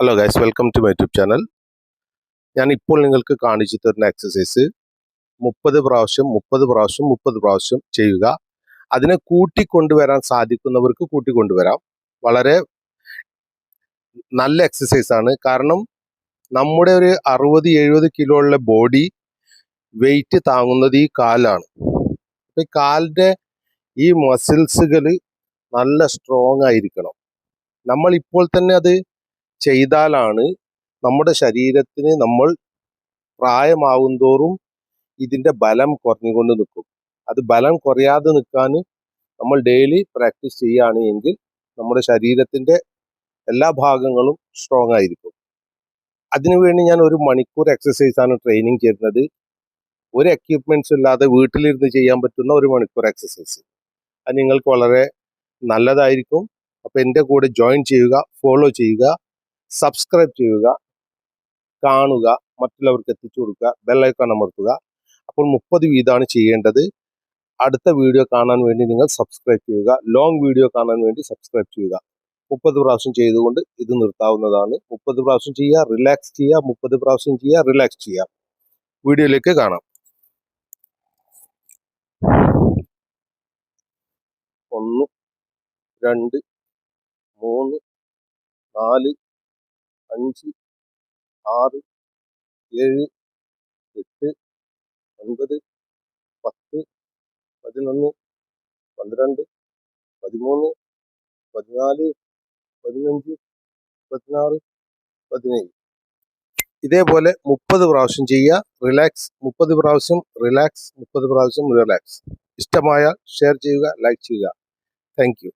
Hello guys welcome to my YouTube channel ഞാൻ ഇപ്പോൾ നിങ്ങൾക്ക് കാണിച്ചു തരുന്ന എക്സസൈസ് മുപ്പത് പ്രാവശ്യം മുപ്പത് പ്രാവശ്യം മുപ്പത് പ്രാവശ്യം ചെയ്യുക. അതിനെ കൂട്ടിക്കൊണ്ടുവരാൻ സാധിക്കുന്നവർക്ക് കൂട്ടിക്കൊണ്ടുവരാം. വളരെ നല്ല എക്സസൈസ് ആണ്. കാരണം നമ്മുടെ ഒരു അറുപത് എഴുപത് കിലോ ഉള്ള ബോഡി വെയിറ്റ് താങ്ങുന്നത് ഈ കാലാണ്. ഈ കാലിന്റെ ഈ മസിൽസുകൾ നല്ല സ്ട്രോങ് ആയിരിക്കണം. നമ്മൾ ഇപ്പോൾ തന്നെ അത് ചെയ്താലാണ് നമ്മുടെ ശരീരത്തിന് നമ്മൾ പ്രായമാവും തോറും ഇതിന്റെ ബലം കുറഞ്ഞുകൊണ്ട് നിൽക്കും. അത് ബലം കുറയാതെ നിൽക്കാൻ നമ്മൾ ഡെയിലി പ്രാക്ടീസ് ചെയ്യുകയാണ് എങ്കിൽ നമ്മുടെ ശരീരത്തിന്റെ എല്ലാ ഭാഗങ്ങളും സ്ട്രോങ് ആയിരിക്കും. അതിനുവേണ്ടി ഞാൻ ഒരു മണിക്കൂർ എക്സസൈസ് ആണ് ട്രെയിനിങ് ചെയ്യുന്നത്. ഒരു എക്യുപ്മെന്റ്സ് ഇല്ലാതെ വീട്ടിലിരുന്ന് ചെയ്യാൻ പറ്റുന്ന ഒരു മണിക്കൂർ എക്സസൈസ് അത് നിങ്ങൾക്ക് വളരെ നല്ലതായിരിക്കും. അപ്പോൾ എന്റെ കൂടെ ജോയിൻ ചെയ്യുക ഫോളോ ചെയ്യുക. സബ്സ്ക്രൈബ് ചെയ്യുക കാണുക മറ്റുള്ളവർക്ക് എത്തിച്ചു കൊടുക്കുക ബെല്ലൈക്കൺ അമർത്തുക. അപ്പോൾ മുപ്പത് വീതമാണ് ചെയ്യേണ്ടത്. അടുത്ത വീഡിയോ കാണാൻ വേണ്ടി നിങ്ങൾ സബ്സ്ക്രൈബ് ചെയ്യുക. ലോങ് വീഡിയോ കാണാൻ വേണ്ടി സബ്സ്ക്രൈബ് ചെയ്യുക. മുപ്പത് പ്രാവശ്യം ചെയ്തുകൊണ്ട് ഇത് നിർത്താവുന്നതാണ്. മുപ്പത് പ്രാവശ്യം ചെയ്യുക റിലാക്സ് ചെയ്യുക. മുപ്പത് പ്രാവശ്യം ചെയ്യുക റിലാക്സ് ചെയ്യുക. വീഡിയോയിലേക്ക് കാണാം. ഒന്ന് രണ്ട് മൂന്ന് നാല് അഞ്ച് ആറ് ഏഴ് എട്ട് ഒൻപത് പത്ത് പതിനൊന്ന് പന്ത്രണ്ട് പതിമൂന്ന് പതിനാല് പതിനഞ്ച് പതിനാറ് പതിനേഴ്. ഇതേപോലെ മുപ്പത് പ്രാവശ്യം ചെയ്യുക. റിലാക്സ് മുപ്പത് പ്രാവശ്യം റിലാക്സ് മുപ്പത് പ്രാവശ്യം റിലാക്സ് ഇഷ്ടമായാൽ ഷെയർ ചെയ്യുക ലൈക്ക് ചെയ്യുക. താങ്ക്